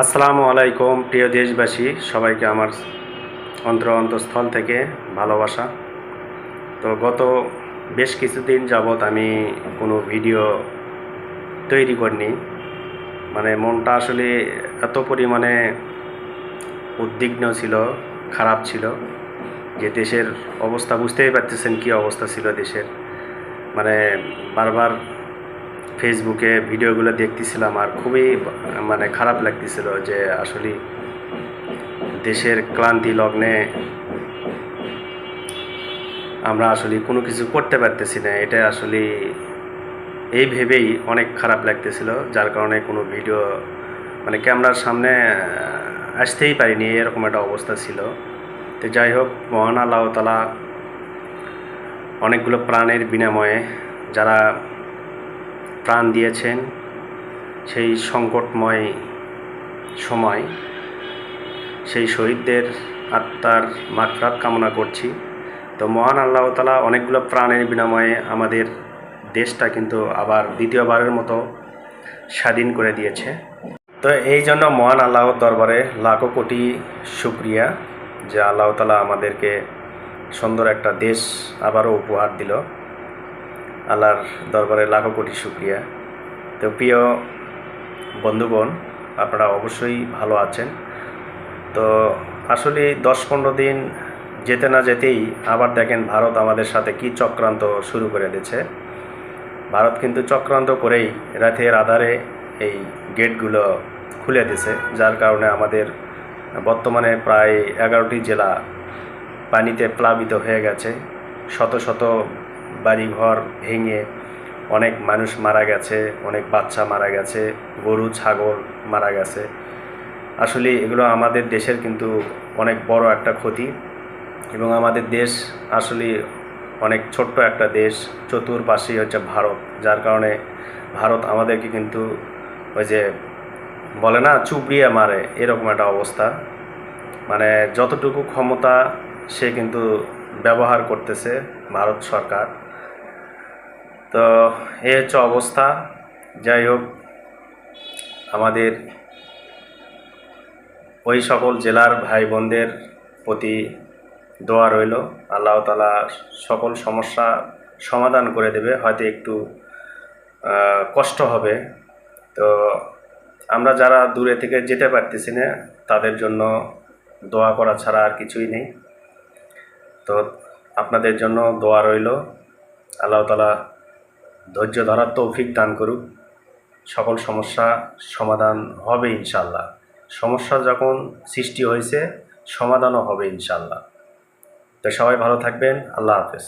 আসসালামু আলাইকুম, প্রিয় দেশবাসী, সবাইকে আমার অন্তর অন্তঃস্থল থেকে ভালোবাসা। তো গত বেশ কিছুদিন যাবৎ আমি কোনো ভিডিও তৈরি করিনি। মানে মনটা আসলে এত পরিমাণে উদ্বিগ্ন ছিল, খারাপ ছিল যে দেশের অবস্থা বুঝতেই পারতেছেন কী অবস্থা ছিল দেশের। মানে বারবার ফেসবুকে ভিডিওগুলো দেখতেছিলাম আর খুবই মানে খারাপ লাগতেছিল যে আসলে দেশের ক্লান্তি লগ্নে আমরা আসলে কোনো কিছু করতে পারতেছি না। এটা আসলে এই ভেবেই অনেক খারাপ লাগতেছিল, যার কারণে কোনো ভিডিও মানে ক্যামেরার সামনে আসতেই পারিনি, এরকম একটা অবস্থা ছিল। তো যাই হোক, মহান আল্লাহ তালা অনেকগুলো প্রাণের বিনিময়ে যারা প্রাণ দিয়েছেন সেই সংকটময় সময়। সেই শহীদদের আত্মার মাত্রাত কামনা করছি। তো মহান আল্লাহ তালা অনেকগুলো প্রাণের বিনিময়ে আমাদের দেশটা কিন্তু আবার দ্বিতীয়বারের মতো স্বাধীন করে দিয়েছে। তো এই জন্য মহান আল্লাহর দরবারে লাখো কোটি শুক্রিয়া যে আল্লাহ তালা আমাদেরকে সুন্দর একটা দেশ আবারও উপহার দিল। আল্লাহর দরবারে লাখো কোটি শুক্রিয়া। তো প্রিয় বন্ধুগণ, আপনারা অবশ্যই ভালো আছেন। তো আসলে দশ পনেরো দিন যেতে না যেতেই আবার দেখেন ভারত আমাদের সাথে কি চক্রান্ত শুরু করে দিয়েছে। ভারত কিন্তু চক্রান্ত করেই রাতের আধারে এই গেটগুলো খুলে দিছে যার কারণে আমাদের বর্তমানে প্রায় এগারোটি জেলা পানিতে প্লাবিত হয়ে গেছে। শত শত বাড়িঘর ভেঙে অনেক মানুষ মারা গেছে, অনেক বাচ্চা মারা গেছে, গরু, ছাগল মারা গেছে। আসলে এগুলো আমাদের দেশের কিন্তু অনেক বড় একটা ক্ষতি এবং আমাদের দেশ আসলে অনেক ছোট্ট একটা দেশ চতুর্পাশেই হচ্ছে ভারত, যার কারণে ভারত আমাদেরকে কিন্তু ওই যে বলে না চুবড়িয়ে মারে, এরকম একটা অবস্থা। মানে যতটুকু ক্ষমতা সে কিন্তু ব্যবহার করতেছে ভারত সরকার। তো এ হচ্ছে অবস্থা। যাই হোক, আমাদের ওই সকল জেলার ভাই বোনদের প্রতি দোয়া রইল। আল্লাহ তালা সকল সমস্যা সমাধান করে দেবে। হয়তো একটু কষ্ট হবে। তো আমরা যারা দূরে থেকে যেতে পারতেছি না, তাদের জন্য দোয়া করা ছাড়া আর কিছুই নেই। তো আপনাদের জন্য দোয়া রইল। আল্লাহ তালা ধৈর্য ধরার তৌফিক দান করুক। সকল সমস্যা সমাধান হবে ইনশাল্লাহ সমস্যা যখন সৃষ্টি হয়েছে, সমাধানও হবে ইনশাল্লাহ তো সবাই ভালো থাকবেন। আল্লাহ হাফেজ।